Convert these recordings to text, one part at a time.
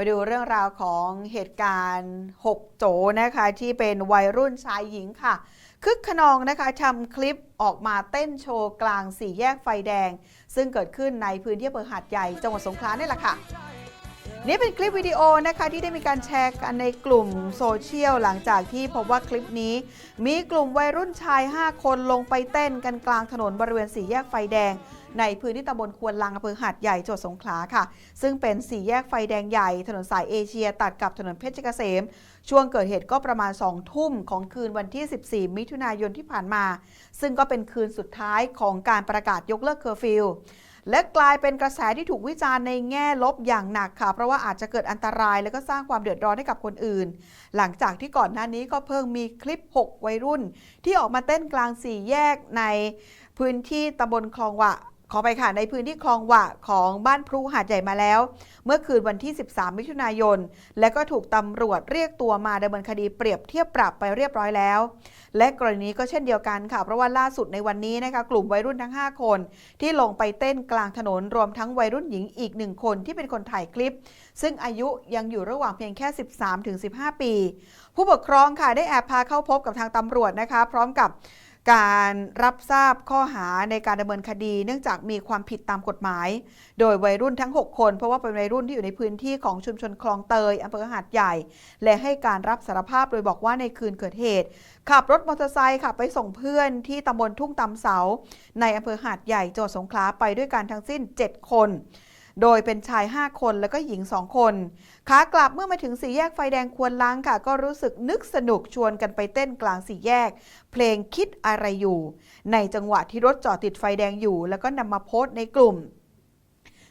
มาดูเรื่องราวของเหตุการณ์ 6 โจนะคะที่เป็นวัยรุ่นชายหญิงค่ะ คึกขนองนะคะทำคลิปออกมาเต้นโชว์กลางสี่แยกไฟแดง ซึ่งเกิดขึ้นในพื้นที่อำเภอหาดใหญ่จังหวัดสงขลานี่แหละค่ะ นี่เป็นคลิปวิดีโอนะคะที่ได้มีการแชร์กันในกลุ่มโซเชียลหลังจากที่พบว่าคลิปนี้ มีกลุ่มวัยรุ่นชาย 5 คนลงไปเต้นกันกลางถนนบริเวณสี่แยกไฟแดง ในพื้นที่ตำบลควนลังอำเภอหาดใหญ่จังหวัดสงขลาค่ะ ซึ่งเป็นสี่แยกไฟแดงใหญ่ถนนสายเอเชีย ตัดกับถนนเพชรเกษม ช่วงเกิดเหตุก็ประมาณ 2 ทุ่มของคืนวันที่ 14 มิถุนายนที่ผ่านมา ซึ่งก็เป็นคืนสุดท้ายของการประกาศยกเลิกเคอร์ฟิว และกลายเป็นกระแสที่ถูกวิจารณ์ในแง่ลบอย่างหนักค่ะ เพราะว่าอาจจะเกิดอันตราย และก็สร้างความเดือดร้อนให้กับคนอื่น หลังจากที่ก่อนหน้านี้ก็เพิ่งมีคลิป 6 วัยรุ่น ที่ออกมาเต้นกลางสี่แยกในพื้นที่ตำบลคลองวะ ขอไปค่ะในพื้นที่คลองหวะของบ้านพลูหาดใหญ่มาแล้ว เมื่อคืนวันที่ 13 มิถุนายน และก็ถูกตำรวจเรียกตัวมาดำเนินคดีเปรียบเทียบปรับไปเรียบร้อยแล้ว และกรณีนี้ก็เช่นเดียวกันค่ะ เพราะว่าล่าสุดในวันนี้นะคะกลุ่มวัยรุ่นทั้ง 5 คน ที่ลงไปเต้นกลางถนนรวมทั้งวัยรุ่นหญิงอีกหนึ่งคนที่เป็นคนถ่ายคลิป ซึ่งอายุยังอยู่ระหว่างเพียงแค่ 13-15 ปี ผู้ปกครองค่ะได้แอบพาเข้าพบกับทางตำรวจนะคะ พร้อมกับ การรับทราบข้อหาในการดำเนินคดี เนื่องจากมีความผิดตามกฎหมาย โดยวัยรุ่นทั้ง 6 คน เพราะว่าเป็นวัยรุ่นที่อยู่ในพื้นที่ของชุมชนคลองเตยอำเภอหาดใหญ่ และให้การรับสารภาพโดยบอกว่าในคืนเกิดเหตุ ขับรถมอเตอร์ไซค์ค่ะไปส่งเพื่อนที่ตำบลทุ่งตำเสา ในอำเภอหาดใหญ่จังหวัดสงขลาไปด้วยกันทั้งสิ้น 7 คน โดยเป็นชาย 5 คนแล้วก็หญิง 2 คน ขากลับเมื่อมาถึงสี่แยกไฟแดงควรล้างค่ะ ก็รู้สึกนึกสนุกชวนกันไปเต้นกลางสี่แยก เพลงคิดอะไรอยู่ ในจังหวะที่รถจอดติดไฟแดงอยู่ แล้วก็นำมาโพสต์ในกลุ่ม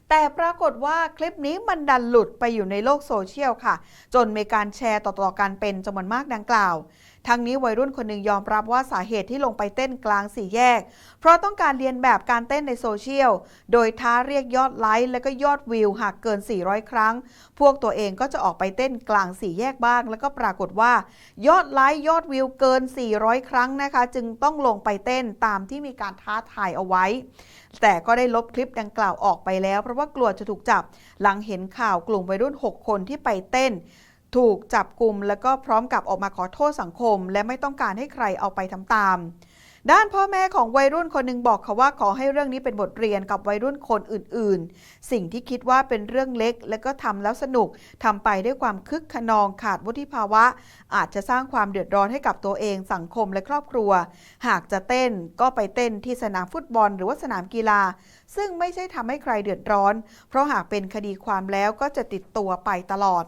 แต่ปรากฏว่าคลิปนี้มันดันหลุดไปอยู่ในโลกโซเชียลค่ะ จนมีการแชร์ต่อๆกันเป็นจำนวนมากดังกล่าว ทั้งนี้วัยรุ่นคนหนึ่งยอมรับว่าสาเหตุที่ลงไปเต้นกลางสี่แยก เพราะต้องการเรียนแบบการเต้นในโซเชียล โดยท้าเรียกยอดไลค์และก็ยอดวิวหากเกิน 400 ครั้ง พวกตัวเองก็จะออกไปเต้นกลางสี่แยกบ้าง แล้วก็ปรากฏว่า ยอดไลค์ยอดวิวเกิน 400 ครั้งนะคะ จึงต้องลงไปเต้นตามที่มีการท้าทายเอาไว้ แต่ก็ได้ลบคลิปดังกล่าวออกไปแล้ว เพราะว่ากลัวจะถูกจับ หลังเห็นข่าวกลุ่มวัยรุ่น 6 คนที่ไปเต้น ถูกจับกลุ่มแล้วก็พร้อมกับออกมาขอโทษสังคม และไม่ต้องการให้ใครเอาไปทำตาม ด้านพ่อแม่ของวัยรุ่นคนหนึ่งบอกเขาว่าขอให้เรื่องนี้เป็นบทเรียนกับวัยรุ่นคนอื่น ๆ สิ่งที่คิดว่าเป็นเรื่องเล็ก และก็ทำแล้วสนุกทำไปด้วยความคึกขนองขาดวุฒิภาวะ อาจจะสร้างความเดือดร้อนให้กับตัวเองสังคมและครอบครัว หากจะเต้นก็ไปเต้นที่สนามฟุตบอล หรือว่าสนามกีฬา ซึ่งไม่ใช่ทำให้ใครเดือดร้อน เพราะหากเป็นคดีความแล้วก็จะติดตัวไปตลอด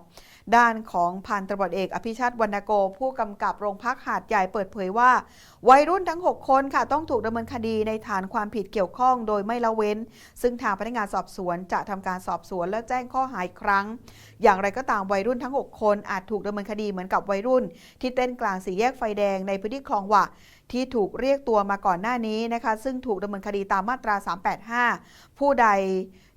ด้านของพันตำรวจเอกอภิชาติวรรณโก ผู้กำกับโรงพักหาดใหญ่เปิดเผยว่า วัยรุ่นทั้ง 6 คนค่ะต้องถูกดำเนินคดีในฐานความผิดเกี่ยวข้องโดยไม่ละเว้น ซึ่งทางพนักงานสอบสวนจะทำการสอบสวนและแจ้งข้อหาอีกครั้ง อย่างไรก็ตามวัยรุ่นทั้ง 6 คนอาจถูกดำเนินคดีเหมือนกับวัยรุ่น ที่เต้นกลางสี่แยกไฟแดงในพื้นที่คลองหวะ ที่ถูกเรียกตัวมาก่อนหน้านี้นะคะ ซึ่งถูกดำเนินคดีตามมาตรา 385 ผู้ใด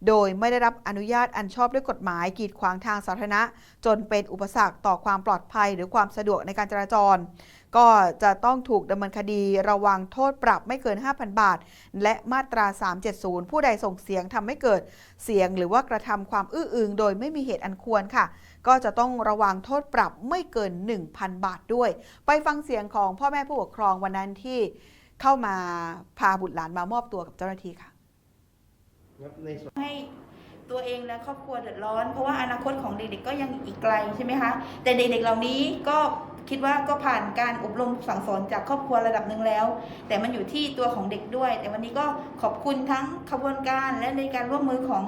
โดยไม่ได้รับอนุญาตอันชอบด้วยกฎหมาย กีดขวางทางสาธารณะ จนเป็นอุปสรรคต่อความปลอดภัย หรือความสะดวกในการจราจร ก็จะต้องถูกดำเนินคดีระวังโทษปรับไม่เกิน 5,000 บาท และมาตรา 370 ผู้ใดส่งเสียงทำให้เกิดเสียงหรือว่ากระทำความอื้ออึงโดยไม่มีเหตุอันควรค่ะ ก็จะต้องระวังโทษปรับไม่เกิน 1,000 บาทด้วย ไปฟังเสียงของพ่อแม่ผู้ปกครองวันนั้นที่เข้ามาพาบุตรหลานมามอบตัวกับเจ้าหน้าที่ค่ะในส่วนให้ตัวเองและครอบครัวเดือดร้อน เพราะว่าอนาคตของเด็กๆก็ยังอีกไกลใช่ไหมคะ แต่เด็กๆเหล่านี้ก็ คิดว่าก็ผ่านการอบรมสั่งสอนจากครอบครัวระดับหนึ่งแล้ว แต่มันอยู่ที่ตัวของเด็กด้วย แต่วันนี้ก็ขอบคุณทั้งขบวนการและในการร่วมมือของ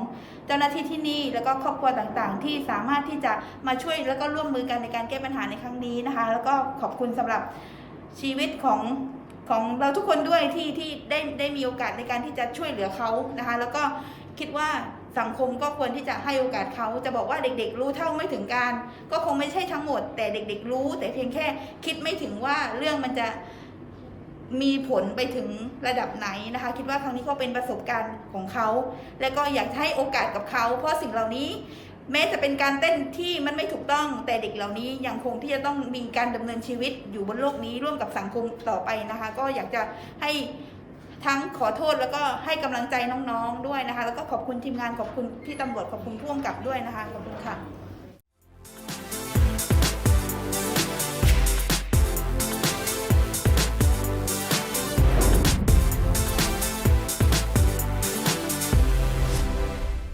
เจ้าหน้าที่ที่นี่ แล้วก็ครอบครัวต่างๆ ที่สามารถที่จะมาช่วยแล้วก็ร่วมมือกันในการแก้ปัญหาในครั้งนี้นะคะ แล้วก็ขอบคุณสำหรับชีวิตของของเราทุกคนด้วยที่ที่ได้ได้มีโอกาสในการที่จะช่วยเหลือเขานะคะ แล้วก็คิดว่า สังคมก็ควรที่จะให้โอกาสเขาจะบอกว่าเด็กๆรู้เท่าไม่ถึงการ ก็คงไม่ใช่ทั้งหมด แต่เด็กๆรู้ แต่เพียงแค่คิดไม่ถึงว่าเรื่องมันจะมีผลไปถึงระดับไหนนะคะ คิดว่าครั้งนี้ก็เป็นประสบการณ์ของเขา และก็อยากให้โอกาสกับเขา เพราะสิ่งเหล่านี้ แม้จะเป็นการเต้นที่มันไม่ถูกต้อง แต่เด็กเหล่านี้ยังคงที่จะต้องมีการดำเนินชีวิตอยู่บนโลกนี้ร่วมกับสังคมต่อไปนะคะ ก็อยากจะให้ ทั้งขอโทษแล้วก็ให้กำลังใจน้องๆด้วยนะคะ แล้วก็ขอบคุณทีมงานขอบคุณพี่ตำรวจขอบคุณผู้กำกับด้วยนะคะขอบคุณค่ะ